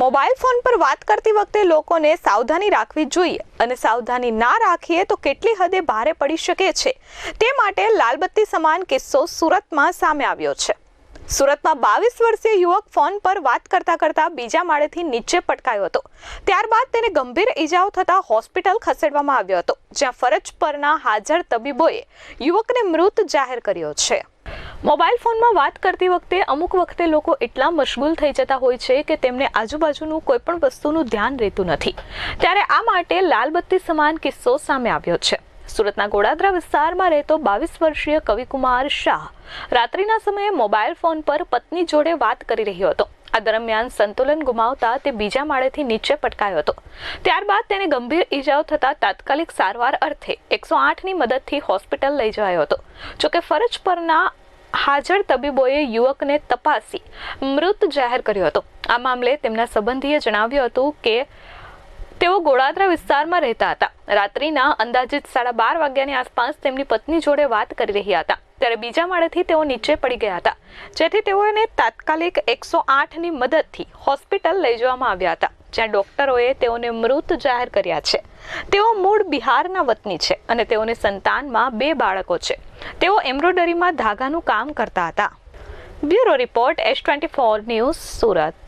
Mobile phone પર વાત કરતી વખતે લોકોને સાવધાની રાખવી જોઈએ અને સાવધાની ના રાખીએ તો કેટલી હદે ભારે પડી શકે છે. તે માટે લાલબત્તી સમાન કિસ્સો સુરતમાં સામે આવ્યો છે. સુરતમાં બાવીસ વર્ષીય યુવક ફોન પર વાત કરતા કરતા બીજા માળેથી નીચે પટકાયો હતો. ત્યારબાદ તેને ગંભીર ઈજાઓ થતા હોસ્પિટલ ખસેડવામાં આવ્યો હતો, જ્યાં ફરજ પરના હાજર તબીબોએ યુવકને મૃત જાહેર કર્યો છે. મોબાઈલ ફોનમાં વાત કરતી વખતે અમુક વખતે લોકો એટલા મશગુલ થઈ જતા હોય છે કે તેમને આજુબાજુનું કોઈ પણ વસ્તુનું ધ્યાન રહેતું નથી. ત્યારે આ માટે લાલબત્તી સમાન કિસ્સો સામે આવ્યો છે. સુરતના ગોડાદરા વિસ્તારમાં રહેતો બાવીસ વર્ષીય કવિકુમાર શાહ રાત્રિના સમયે મોબાઈલ ફોન પર પત્ની જોડે વાત કરી રહ્યો હતો. આ દરમિયાન સંતુલન ગુમાવતા તે બીજા માળેથી નીચે પટકાયો હતો. ત્યારબાદ તેને ગંભીર ઈજાઓ થતા તાત્કાલિક સારવાર અર્થે એકસો આઠની મદદથી હોસ્પિટલ લઈ જવાયો હતો. જોકે ફરજ પરના હાજર તબીબોએ યુવકને તપાસી મૃત જાહેર કર્યો હતો. આ મામલે તેમના સંબંધીએ જણાવ્યું હતું કે તેઓ ગોળાદરા વિસ્તારમાં રહેતા હતા. રાત્રિના અંદાજિત સાડા બાર વાગ્યાની આસપાસ તેમની પત્ની જોડે વાત કરી રહ્યા હતા. ત્યારે બીજા માળેથી તેઓ નીચે પડી ગયા હતા. જેથી તેઓને તાત્કાલિક એકસો આઠની મદદથી હોસ્પિટલ લઈ જવામાં આવ્યા હતા. જ્યાં ડોક્ટરોએ તેઓને મૃત જાહેર કર્યા છે. તેઓ મૂળ બિહારના વતની છે અને તેઓને સંતાનમાં બે બાળકો છે. તેઓ એમ્બ્રોઇડરીમાં ધાગાનું કામ કરતા હતા. Bureau report S twenty four news Surat.